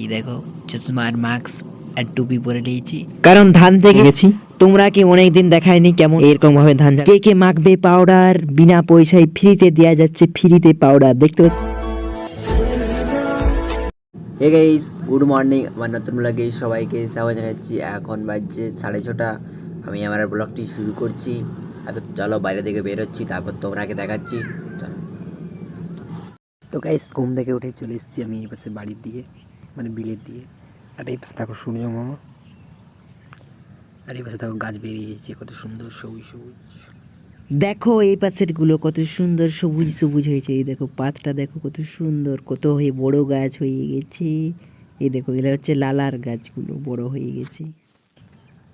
এই দেখো চশমার মাস্ক আর টুপি পরে নিয়েছি কারণ ধান থেকে গেছি তোমরা কি অনেকদিন দেখায়নি কেমন? এরকম ভাবে ধান কে কে মাখবে পাউডার বিনা পয়সায় ফ্রিতে দেওয়া যাচ্ছে ফ্রিতে পাউডার দেখতে পাচ্ছ? হে গাইস গুড মর্নিং আমার নতুন ব্লগে সবাইকে স্বাগত জানাচ্ছি। এখন বাজছে সাড়ে ছটা। আমি আমার ব্লগটি শুরু করছি। এত চলো বাইরে থেকে বেরোচ্ছি তারপর তোমরাকে দেখাচ্ছি। চলো। তো গাইস ঘুম থেকে উঠে চলে এসেছি আমি এই পাশে বাড়ির দিকে। মানে বিলের দিয়ে। আর এই পাশে দেখো সূর্য মামা। আর এই পাশে দেখো গাছ বেরিয়ে গেছে কত সুন্দর সবুজ সবুজ। দেখো এই পাশেরগুলো কত সুন্দর সবুজ সবুজ হয়েছে। এই দেখো পাতটা দেখো কত সুন্দর কত হয়ে বড় গাছ হয়ে গেছে। এই দেখো এগুলো হচ্ছে লালার গাছগুলো বড় হয়ে গেছে।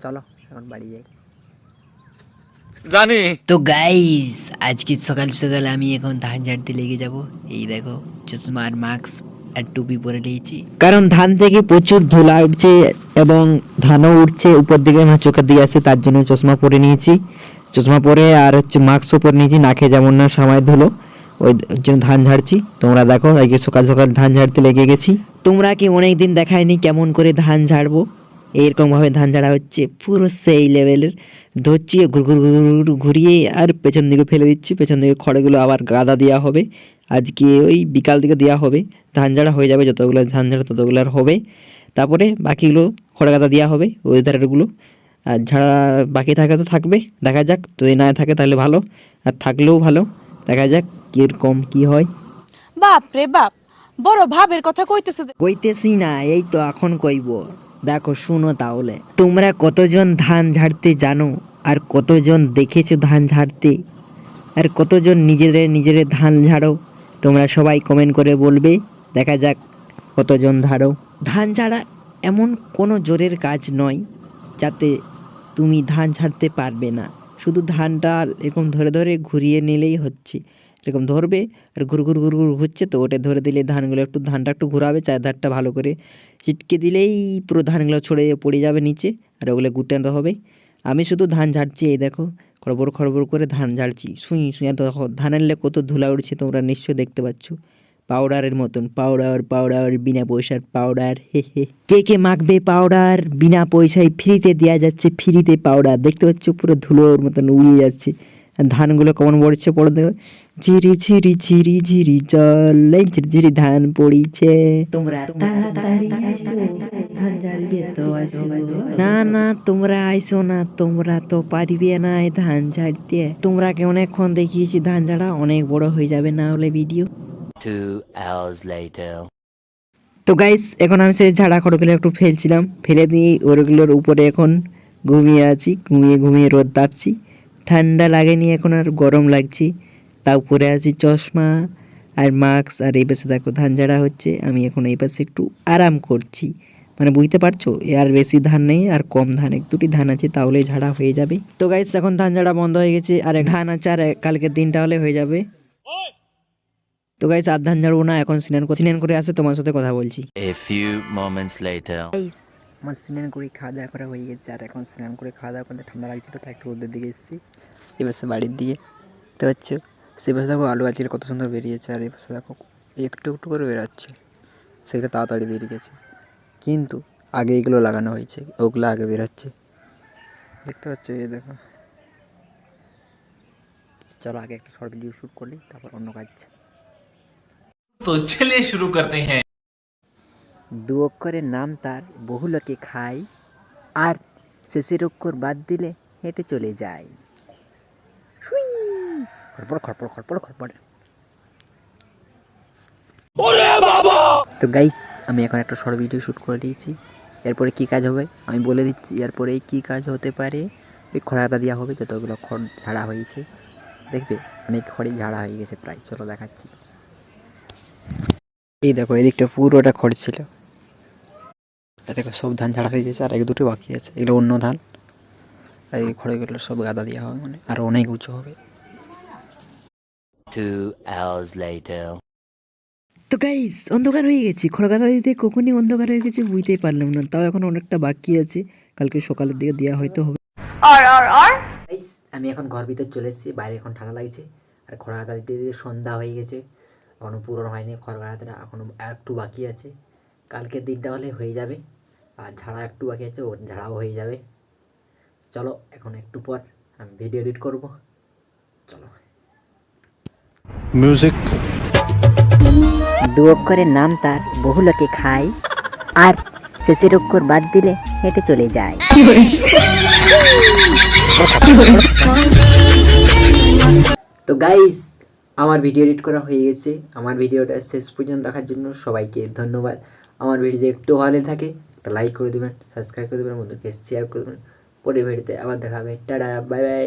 চলো এখন বাড়ি যাই। জানি। তো গাইস আজকে সকাল সকাল আমি এখন ধান ঝাড়তে লেগে যাব। এই দেখো চশমা আর মাস্ক আর টুপি পরে নিয়েছি কারণ ধান থেকে প্রচুর ধুলা উঠছে এবং ধানও উঠছে উপর দিকে আমার চোখের দিকে আসে তার জন্য চশমা পরে নিয়েছি। চশমা পরে আর হচ্ছে মাস্কও পরে নিয়েছি নাকে যেমন না সময় ধুলো। ওই জন্য ধান ঝাড়ছি। তোমরা দেখো আজকে সকাল সকাল ধান ঝাড়তে লেগে গেছি। তোমরা কি অনেক দিন দেখায়নি কেমন করে ধান ঝাড়বো? এরকম ভাবে ধান ঝাড়া হচ্ছে পুরো সেই লেভেলের ধরছি ঘুর ঘুর ঘুরিয়ে আর পেছন দিকে ফেলে দিচ্ছি পেছন দিকে খড়গুলো আবার গাদা দেওয়া হবে। আজকে ওই বিকাল দিকে দেওয়া হবে। ধান ঝাড়া হয়ে যাবে যতগুলো ধান ঝাড়া ততগুলো আর হবে। তারপরে বাকিগুলো খড় গাদা দেওয়া হবে ওই ধারেরগুলো আর ঝাড়া বাকি থাকে তো থাকবে দেখা যাক। যদি না থাকে তাহলে ভালো আর থাকলেও ভালো দেখা যাক কীরকম কি হয়। বাপ রে বাপ বড় ভাবের কথা কইতেছো। কইতেছি না এই তো এখন কইব। দেখো শুনো তাহলে। তোমরা কতজন ধান ঝাড়তে জানো আর কতজন দেখেছ ধান ঝাড়তে? আর কতজন নিজেদের নিজেদের ধান ঝাড়ো? তোমরা সবাই কমেন্ট করে বলবে। দেখা যাক কতজন ধারো। ধান ঝাড়া এমন কোনো জোরের কাজ নয়, যাতে তুমি ধান ছাড়তে পারবে না। শুধু ধানটা এরকম ধরে ধরে ঘুরিয়ে নিলেই হচ্ছে। এরকম ধরবে আর ঘুর ঘুর ঘুর ঘুর ঘুরছে তো, ওটা ধরে দিলে ধানগুলো একটু, ধানটা একটু ঘুরাবে, চারধারটা ভালো করে চিটকে দিলেই পুরো ধানগুলো ছড়ে পড়ে যাবে নিচে, আর ওগুলো গুটাতে হবে। আমি শুধু ধান ঝাড়ছি, এই দেখো, খড়বড় খড়বড় করে ধান ঝাড়ছি। শুই শুই, আর দেখো, ধানের লে কত ধুলা উঠছে তোমরা নিশ্চয় দেখতে পাচ্ছ। পাউডারের মতন, পাউডার পাউডার, বিনা পয়সার পাউডার, হে হে। কে কে মাখবে পাউডার? বিনা পয়সায় ফ্রিতে দেওয়া যাচ্ছে ফ্রিতে পাউডার। দেখতে পাচ্ছ, পুরো ধুলোর মতন উড়িয়ে যাচ্ছে। ধানগুলো কেমন পড়ছে, পড়ে দেখো। ঝিরি ঝিরি ঝিরি ঝিরি জল ঝিরি ঝিরি ধান পড়িছে। তোমরা তাড়াতাড়ি ধান ঝাড়বে তো। না না তোমরা আইসো না তোমরা তো পারবে না এই ধান ঝাড়তে। তোমরাকে অনেকক্ষণ দেখিয়েছি ধান ঝাড়া অনেক বড় হয়ে যাবে না হলে ভিডিও তো গাইস এখন আমি সেই ঝাড়া খড়গুলো একটু ফেলছিলাম ফেলে দিয়ে ওগুলোর উপরে এখন ঘুমিয়ে আছি ঘুমিয়ে ঘুমিয়ে রোদ তাপছি ঠান্ডা লাগেনি এখন আর গরম লাগছে। তা উপরে আছি চশমা আর মাস্ক আর এই পাশে দেখো ধান ঝাড়া হচ্ছে আমি এখন এই পাশে একটু আরাম করছি। মানে বুঝতে পারছ? এ আর বেশি ধান নেই আর কম ধান এক দুটি ধান আছে তাহলে ঝাড়া হয়ে যাবে। তো গাইস এখন ধান ঝাড়া বন্ধ হয়ে গেছে আর এক ধান আছে আর কালকের দিনটা হলে হয়ে যাবে। তো গাইস আর ধান ঝাড়বো না এখন স্নান করে স্নান করে আসে তোমার সাথে কথা বলছি। Few moments later. গাইস আমার স্নান করে খাওয়া দাওয়া করা হয়ে গেছে আর এখন স্নান করে খাওয়া দাওয়া করতে ঠান্ডা লাগছিল তাই একটু রোদের দিকে এসেছি। এবার সে বাড়ির দিকে তো হচ্ছে সে পাশে দেখো আলু গাছের কত সুন্দর বেরিয়েছে আর এই পাশে দেখো একটু একটু করে বেরোচ্ছে। সেগুলো তাড়াতাড়ি বেরিয়ে গেছে। কিন্তু আগে এগুলো লাগানো হয়েছে ওগুলো আগে বেরোচ্ছে। দেখতে পাচ্ছ এই দেখো। চলো আগে একটা শর্ট ভিডিও শুট করলি তারপর অন্য কাজ। তো চলে শুরু করতে হ্যাঁ। দু অক্ষরের নাম তার বহু লোকে খায় আর শেষের অক্ষর বাদ দিলে হেঁটে চলে যায়। শুই! খড়পড় খড়পড় খড়পড় খড়পড়। তো গাইস আমি এখন একটা শর্ট ভিডিও শ্যুট করে দিয়েছি। এরপরে কি কাজ হবে আমি বলে দিচ্ছি। এরপরে কি কাজ হতে পারে? ওই খড়াটা দেওয়া হবে যতগুলো খড় ঝাড়া হয়েছে। দেখবে অনেক খড়ই ঝাড়া হয়ে গেছে প্রায়। চলো দেখাচ্ছি। এই দেখো, এদিকটা পুরোটা খড় ছিল। দেখো, সব ধান ঝাড়া হয়ে গেছে। আর এক দুটো বাকি আছে। এগুলো অন্য ধান। আর এই খড়গুলো সব গাদা দেওয়া হবে মানে। আর অনেক উঁচু হবে। Two hours later. তো গাইস অন্ধকার হয়ে গেছে। খড়গাদা দিতে কখনই অন্ধকার হয়ে গেছে বুঝতেই পারলাম না। তাও এখন অনেকটা বাকি আছে। কালকে সকালের দিকে দেওয়া হয়তো হবে। আমি এখন ঘর ভিতর চলে এসেছি। বাইরে এখন ঠান্ডা লাগছে। আর খড়গাদা দিতে দিতে সন্ধ্যা হয়ে গেছে। এখনও পূরণ হয়নি খড়গাদাটা এখনও একটু বাকি আছে। কালকের দিনটা হলে হয়ে যাবে। আর ঝাড়া একটু বাকি আছে ওর ঝাড়াও হয়ে যাবে। চলো এখন একটু পর আমি ভিডিও এডিট করব। চলো। Music দু অক্ষরের নাম তার বহু লোকে খায় আর শেষের অক্ষর বাদ দিলে হেঁটে চলে যায়। তো গাইস আমার ভিডিও এডিট করা হয়ে গেছে। আমার ভিডিওটা শেষ পর্যন্ত দেখার জন্য সবাইকে ধন্যবাদ। আমার ভিডিও একটু ভালো থাকে, একটা লাইক করে দেবেন সাবস্ক্রাইব করে দেবেন, বন্ধুকে শেয়ার করে দেবেন। পরে ভিডিওতে আবার দেখা হবে। Tata bye bye